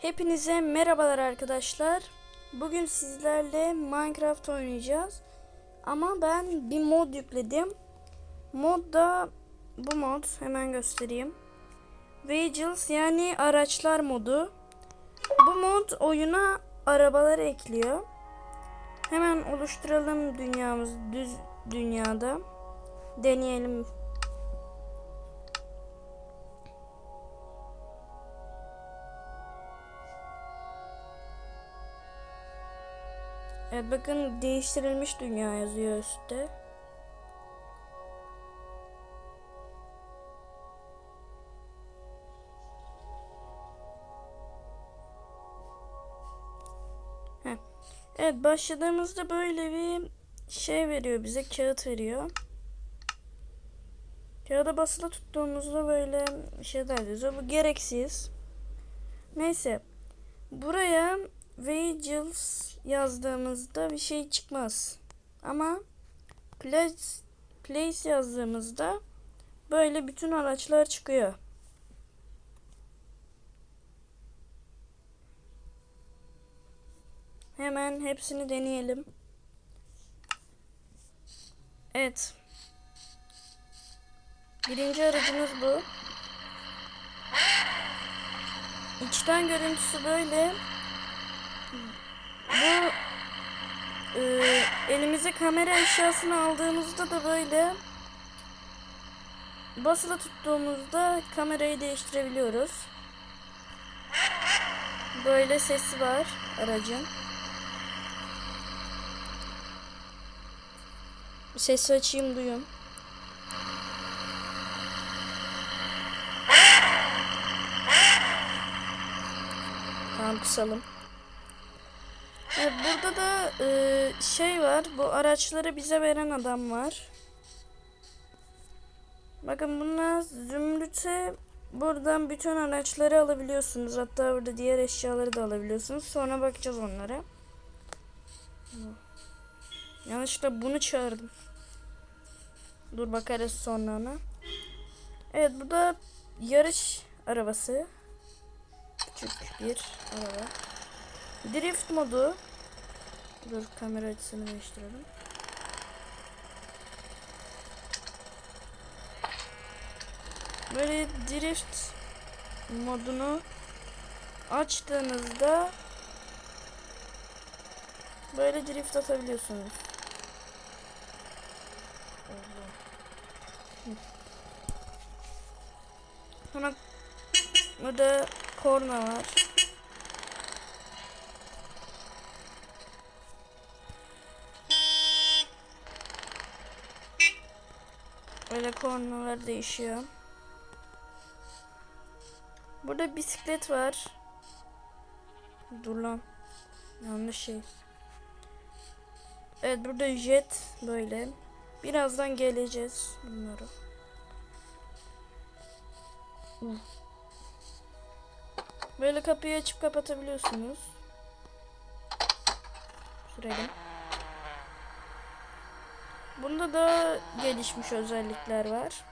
Hepinize merhabalar arkadaşlar. Bugün sizlerle Minecraft oynayacağız. Ama ben bir mod yükledim. Mod da bu mod. Hemen göstereyim. Vehicles yani araçlar modu. Bu mod oyuna arabalar ekliyor. Hemen oluşturalım dünyamız düz dünyada. Deneyelim Evet bakın değiştirilmiş dünya yazıyor üstte. Heh. Evet başladığımızda böyle bir şey veriyor bize kağıt veriyor. Kağıda basılı tuttuğumuzda böyle şeyler yazıyor. Bu gereksiz. Neyse. Buraya Vehicles yazdığımızda bir şey çıkmaz. Ama place, place yazdığımızda böyle bütün araçlar çıkıyor. Hemen hepsini deneyelim. Evet. Birinci aracımız bu. İçten görüntüsü böyle. Bu e, elimize kamera eşyasını aldığımızda da böyle basılı tuttuğumuzda kamerayı değiştirebiliyoruz. Böyle sesi var aracın. Sesi açayım duyun. Tamam kısalım. Evet, burada da e, şey var. Bu araçları bize veren adam var. Bakın bunlar zümrüte buradan bütün araçları alabiliyorsunuz. Hatta burada diğer eşyaları da alabiliyorsunuz. Sonra bakacağız onlara. Yanlışlıkla bunu çağırdım. Dur bakarız sonra ona. Evet bu da yarış arabası. Küçük bir araba. Drift modu. Dur kamera açısını değiştirelim. Böyle drift modunu açtığınızda böyle drift atabiliyorsunuz. Sonra burada korna var. Böyle kornalar değişiyor. Burada bisiklet var. Dur lan. Yanlış şey. Evet burada jet böyle. Birazdan geleceğiz bunları. Böyle kapıyı açıp kapatabiliyorsunuz. Sürelim. Bunda da gelişmiş özellikler var.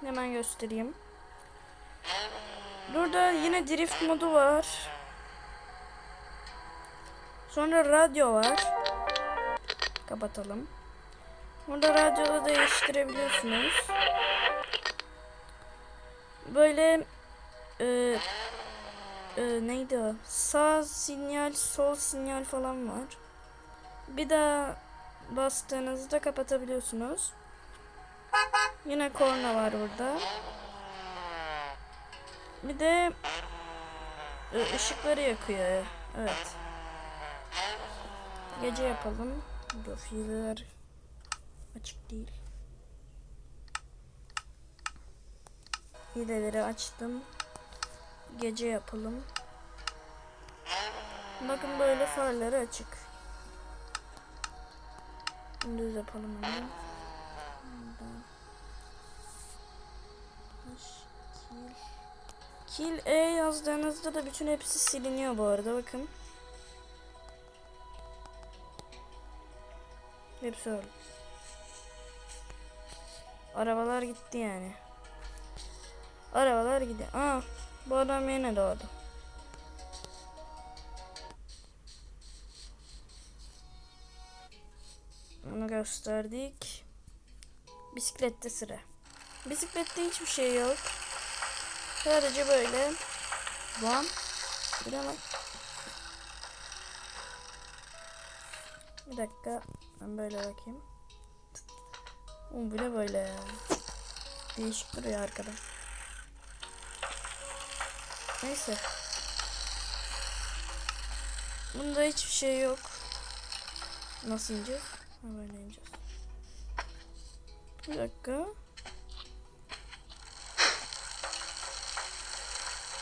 Hemen göstereyim. Burada yine drift modu var. Sonra radyo var. Kapatalım. Burada radyoda değiştirebiliyorsunuz. Böyle e, e, neydi o? Sağ sinyal, sol sinyal falan var. Bir daha bastığınızda kapatabiliyorsunuz. Yine korna var burada. Bir de ı, ışıkları yakıyor. Evet. Gece yapalım. Dur hileler açık değil. Hileleri açtım. Gece yapalım. Bakın böyle farları açık. Düz yapalım. Buradan. Kill. E yazdığınızda da bütün hepsi siliniyor bu arada bakın. Hepsi öyle. Arabalar gitti yani. Arabalar gidiyor. Aa, bu adam yine doğdu. Bunu gösterdik. Bisiklette sıra. Bisiklette hiçbir şey yok. Sadece böyle. De lan. Bir dakika. Ben böyle bakayım. Bu ne böyle ya. Değişik duruyor arkada. Neyse. Bunda hiçbir şey yok. Nasıl ineceğiz? Ha böyle ineceğiz. Bir dakika.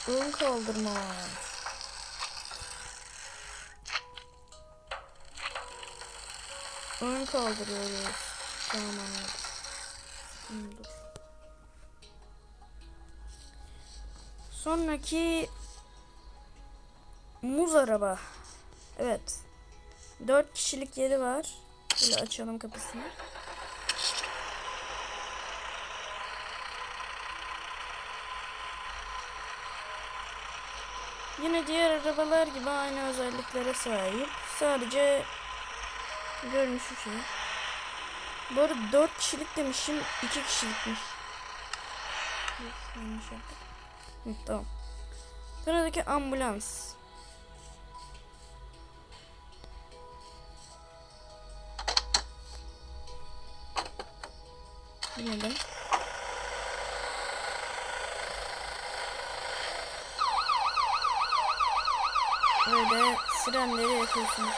Ön kaldırma. Ön kaldırıyoruz. Tamam dur. Sonraki muz araba. Evet. Dört kişilik yeri var. Böyle açalım kapısını. Yine diğer arabalar gibi aynı özelliklere sahip. Sadece görünüşü şey. Bu arada 4 kişilik demişim 2 kişilikmiş. Hı, tamam. Sıradaki ambulans. Bilmedim. Böyle sirenleri yakıyorsunuz.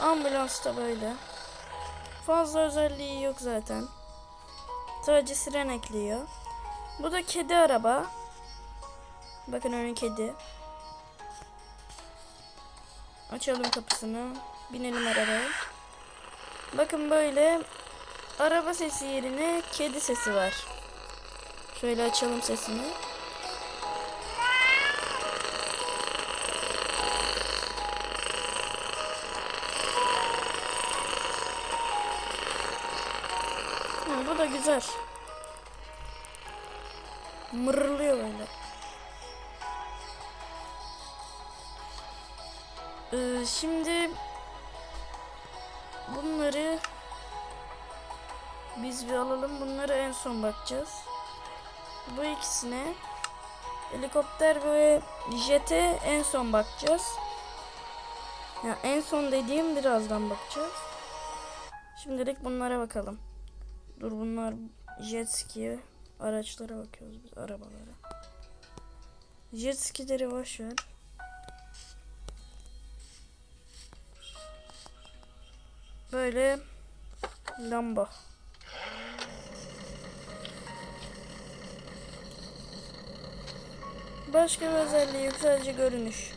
Ambulans da böyle. Fazla özelliği yok zaten. Sadece siren ekliyor. Bu da kedi araba. Bakın önü kedi. Açalım kapısını. Binelim arabaya. Bakın böyle araba sesi yerine kedi sesi var. Şöyle açalım sesini. Ha, bu da güzel. Mırlıyor böyle. Ee, şimdi bunları biz bir alalım. Bunları en son bakacağız. Bu ikisine helikopter ve jete en son bakacağız. Ya en son dediğim birazdan bakacağız. Şimdilik bunlara bakalım. Dur bunlar jet ski araçlara bakıyoruz biz arabalara. Jet skileri boş ver. Böyle lamba. Başka bir özelliği yok görünüş.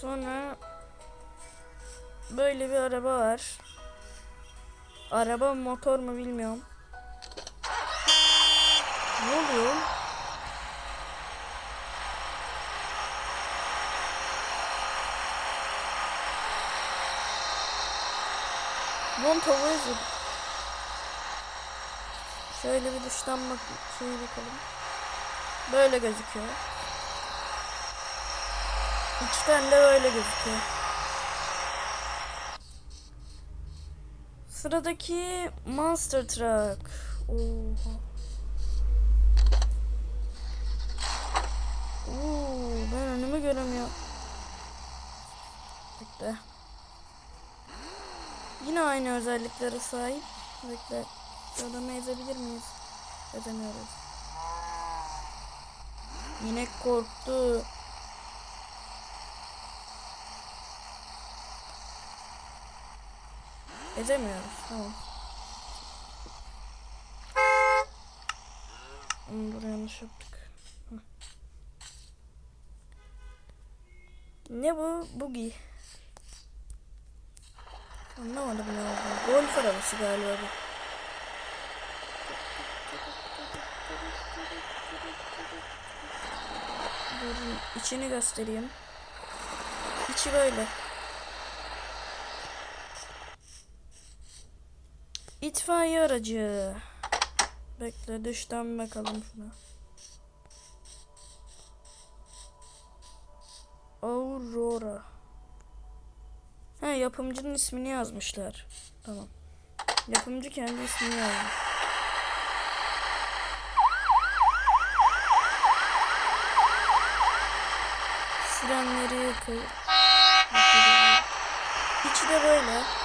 Sonra böyle bir araba var. Araba motor mu bilmiyorum. Ne oluyor? Havaya zıp. Şöyle bir dıştan bak bakalım. Böyle gözüküyor. İçten de böyle gözüküyor. Sıradaki Monster Truck. Oha. Oo, ben önümü göremiyorum. Bekle. Yine aynı özelliklere sahip. Şu adamı ezebilir miyiz? Ezemiyoruz. Yine korktu. Ezemiyoruz. Tamam. Buraya yanlış yaptık. Ne bu? Bugi. Anlamadım ne oldu. Golf arabası galiba bu. Durun içini göstereyim. İçi böyle. İtfaiye aracı. Bekle dıştan bakalım şuna. Aurora. Ha yapımcının ismini yazmışlar. Tamam. Yapımcı kendi ismini yazmış. Sirenleri yakıyor. İçi de böyle.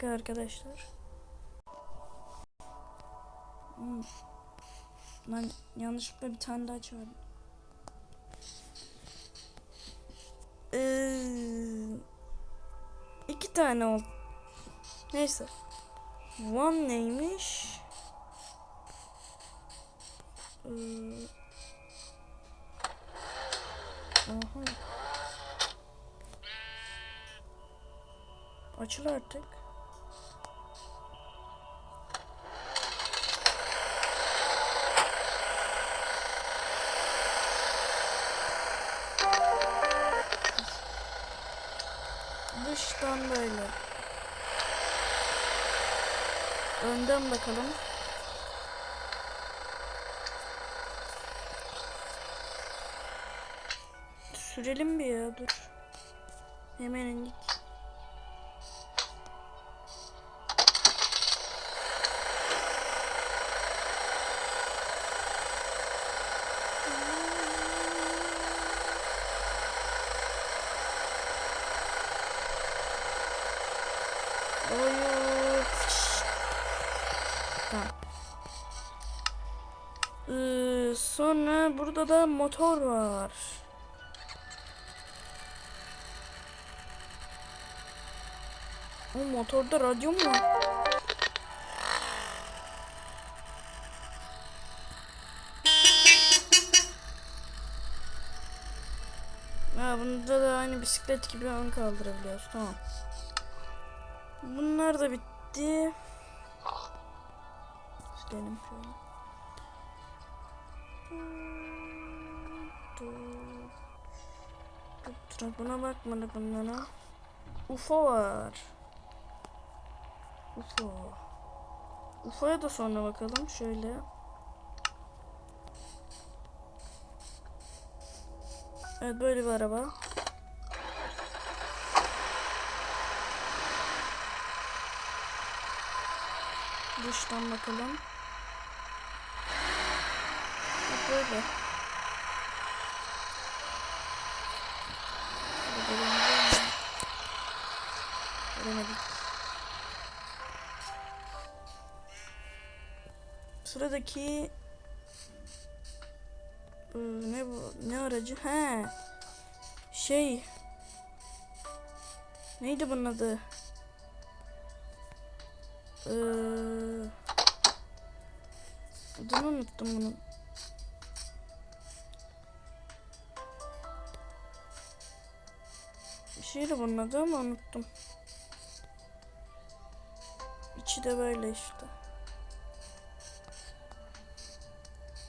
Dakika arkadaşlar. Hmm. Ben yanlışlıkla bir tane daha çağırdım. Ee, iki tane oldu. Neyse. One neymiş? Ee, aha. Açıl artık. Önden bakalım. Sürelim bir ya dur. Hemen indik. Burada da motor var. O motorda radyo mu var? Ha, bunda da aynı bisiklet gibi ön kaldırabiliyoruz. Tamam. Bunlar da bitti. Gidelim şöyle. Dur, buna bakmadık bunlara. UFO var. UFO. UFO'ya da sonra bakalım. Şöyle. Evet böyle bir araba. Dıştan bakalım. Böyle. Göremedik. Sıradaki Ee, ne bu? Ne aracı? He. Şey. Neydi bunun adı? Ee, adını unuttum bunun. Bir şeydi bunun adı ama unuttum. İçi de böyle işte.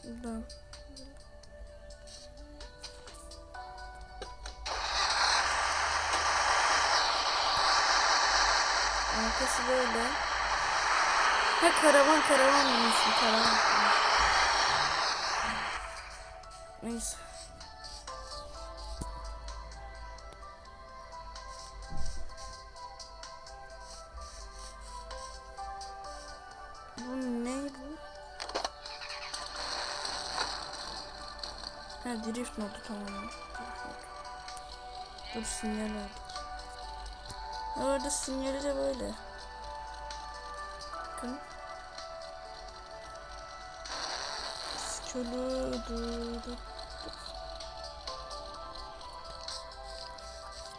Buradan. Arkası böyle. Ha karavan karavan demişim karavan. Neyse. Bu ne bu? Ha drift modu tamam. Dur sinyal verdik. Orada sinyali de böyle. Bakın. Çölü du- du-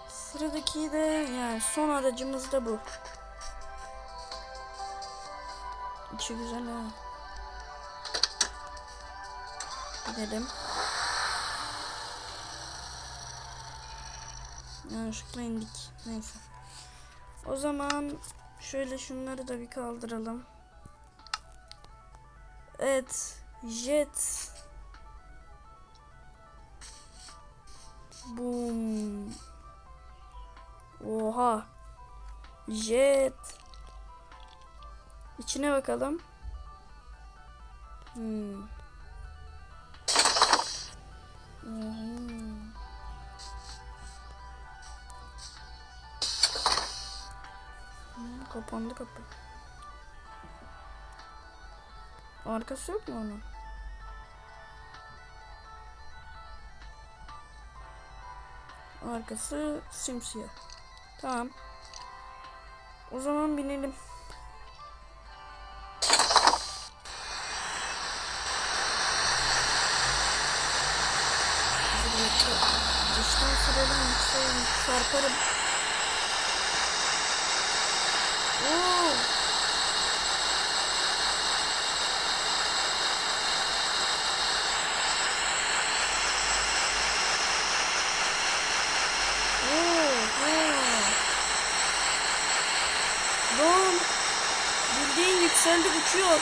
Sıradaki de yani son aracımız da bu. içi güzel ha. Gidelim. Yanlışlıkla indik. Neyse. O zaman şöyle şunları da bir kaldıralım. Evet. Jet. Boom. Oha. Jet. İçine bakalım. Hmm. Hmm. Kapandı kapı. Arkası yok mu onun? Arkası simsiyah. Tamam. O zaman binelim. Dıştan sürelim yoksa çarparım. Oo. Lan. Bildiğin yükseldi uçuyor.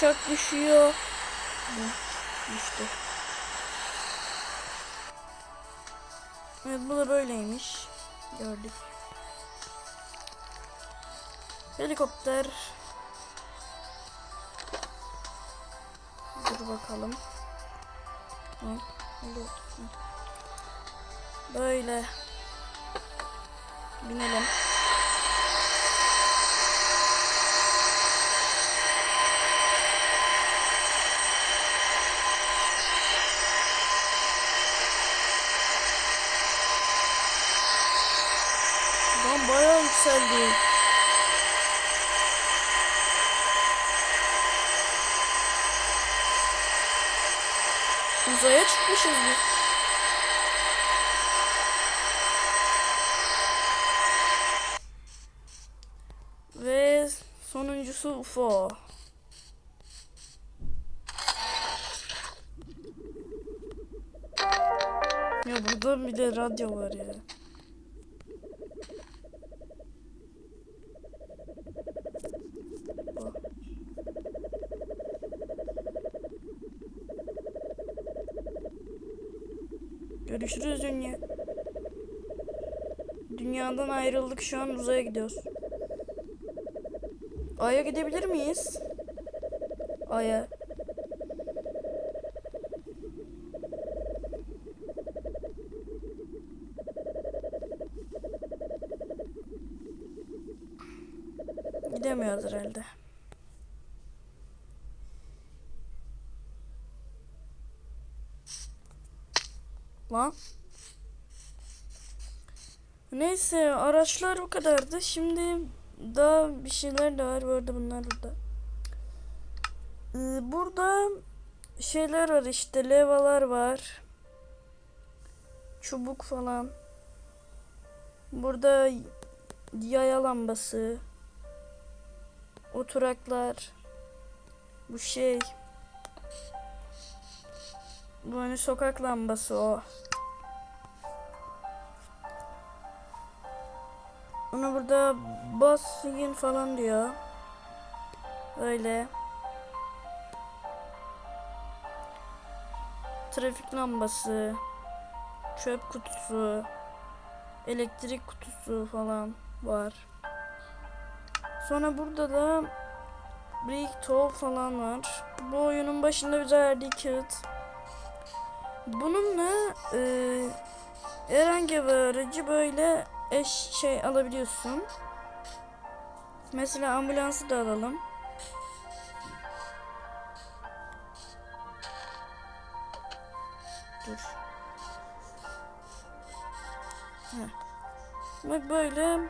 Uçak düşüyor. Düştü. Evet bu da böyleymiş. Gördük. Helikopter. Dur bakalım. Böyle. Binelim. Lan bayağı yükseldi. Uzaya çıkmışız biz. Ve sonuncusu UFO. Ya burada bile radyo var ya. Görüşürüz dünya. Dünyadan ayrıldık şu an uzaya gidiyoruz. Ay'a gidebilir miyiz? Ay'a. Gidemiyoruz herhalde. Lan. Neyse araçlar bu kadardı. Şimdi daha bir şeyler de var. Bu arada bunlar burada. Ee, burada şeyler var işte. Levalar var. Çubuk falan. Burada yaya lambası. Oturaklar. Bu şey. Bu hani sokak lambası o. Ona burada bas yün falan diyor. Öyle. Trafik lambası. Çöp kutusu. Elektrik kutusu falan var. Sonra burada da Brick Toll falan var. Bu oyunun başında bize verdiği kağıt. Bununla e, herhangi bir aracı böyle eş şey alabiliyorsun. Mesela ambulansı da alalım. Dur. Heh. Böyle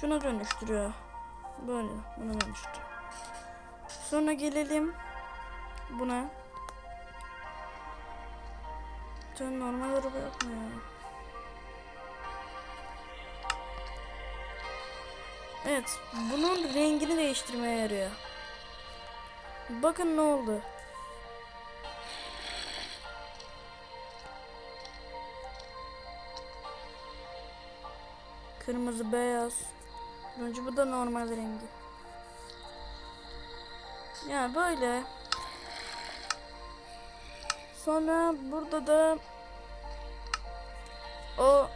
şuna dönüştürüyor. Böyle buna dönüştürüyor. Sonra gelelim buna. Sen normal araba yok mu ya? Evet, bunun rengini değiştirmeye yarıyor. Bakın ne oldu. Kırmızı, beyaz. Önce bu da normal rengi. Ya böyle. Sonra burada da o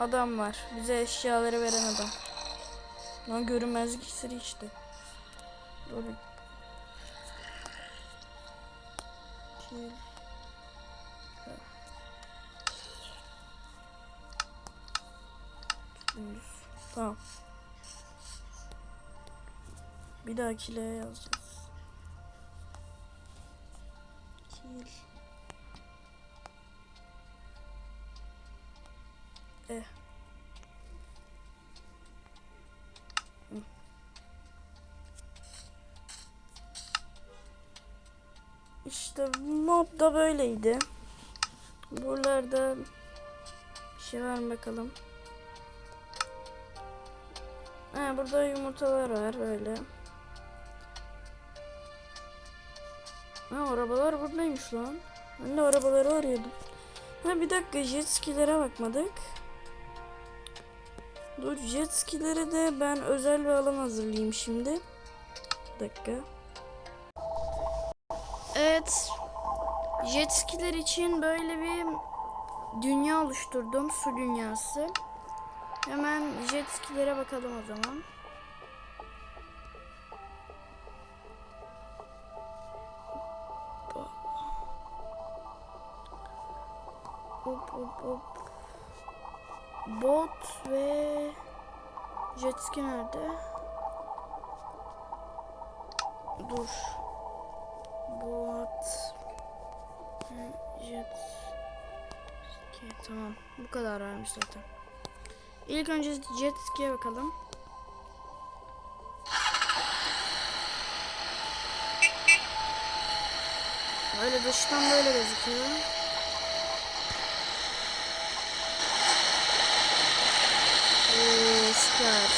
adam var. Bize eşyaları veren adam. Lan görünmezlik iksiri. Şey. Dümdüz. Tamam. Bir dahakilere yazacağız. Kil. İşte mod da böyleydi. Buralarda bir şey var mı bakalım. Ha, burada yumurtalar var böyle. Ha arabalar buradaymış lan. Ben de arabaları arıyordum. Ha bir dakika jet skilere bakmadık. Dur jet skilere de ben özel bir alan hazırlayayım şimdi. Bir dakika. Evet. Jet skiler için böyle bir dünya oluşturdum. Su dünyası. Hemen jet skilere bakalım o zaman. Hop hop hop. Bot ve jet ski nerede? Dur. Tamam. Bu kadar varmış zaten. İlk önce jet ski'ye bakalım. Öyle dıştan böyle gözüküyor. Oo, süper.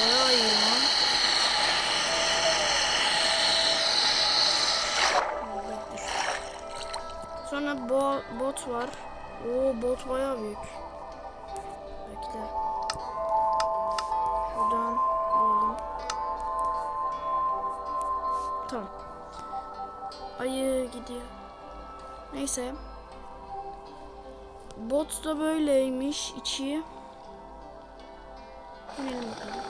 Bayağı iyi lan. Sonra bo bot var. Oo bot bayağı büyük. Bekle. Şuradan alalım. Tamam. Ayı gidiyor. Neyse. Bot da böyleymiş içi. İnelim bakalım.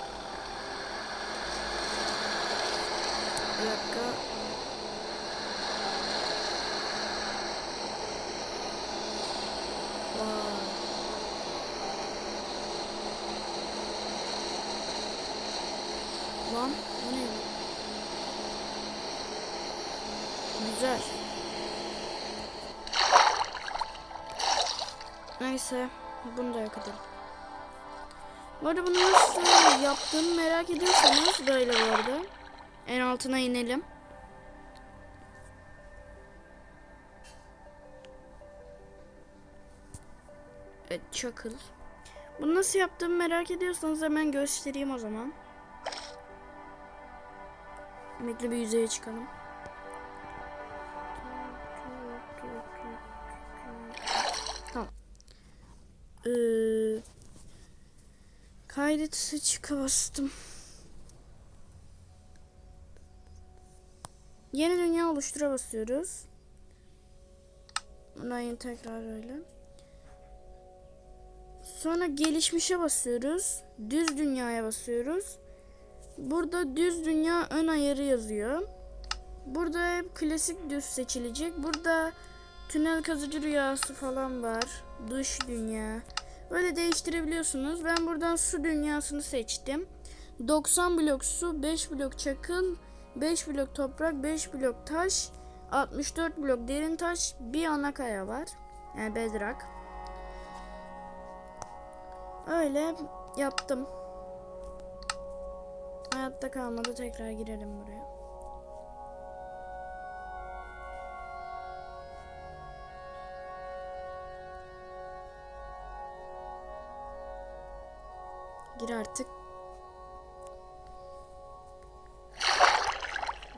Bir dakika. Vay. Lan bu ne? Güzel. Neyse bunu da yok edelim. Bu arada bunu nasıl yaptığımı merak ediyorsanız böyle bu arada. En altına inelim. Evet çakıl. Bunu nasıl yaptığımı merak ediyorsanız hemen göstereyim o zaman. Bekle bir yüzeye çıkalım. Kaydet çıka bastım. Yeni dünya oluştura basıyoruz. Yeni tekrar öyle. Sonra gelişmişe basıyoruz. Düz dünyaya basıyoruz. Burada düz dünya ön ayarı yazıyor. Burada hep klasik düz seçilecek. Burada tünel kazıcı rüyası falan var. Dış dünya. Böyle değiştirebiliyorsunuz. Ben buradan su dünyasını seçtim. 90 blok su, 5 blok çakıl, 5 blok toprak, 5 blok taş, 64 blok derin taş, bir ana kaya var. Yani bedrock. Öyle yaptım. Hayatta kalmadı tekrar girelim buraya. Gir artık.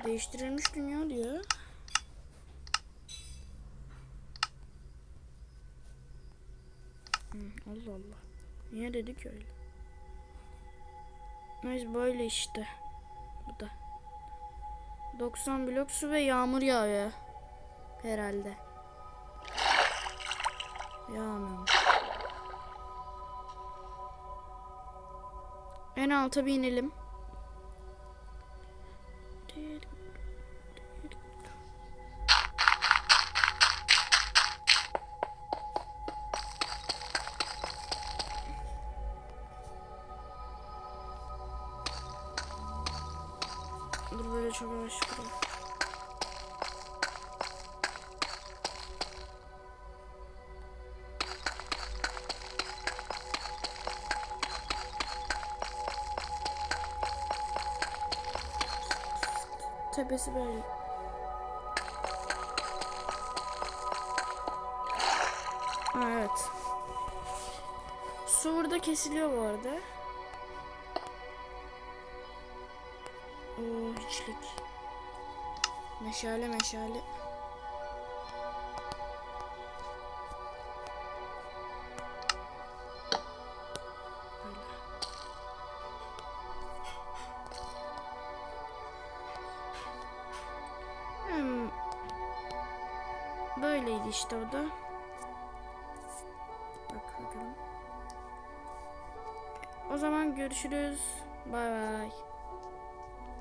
Değiştirilmiş dünya diyor. Allah Allah. Niye dedik öyle? Neyse böyle işte. Bu da. 90 blok su ve yağmur yağıyor. Herhalde. Yağmur. En alta bir inelim. Tepesi böyle. Ha, evet. Su burada kesiliyor bu arada. Oo hiçlik. Meşale meşale. İşte o da. Bak bakalım. O zaman görüşürüz. Bay bay.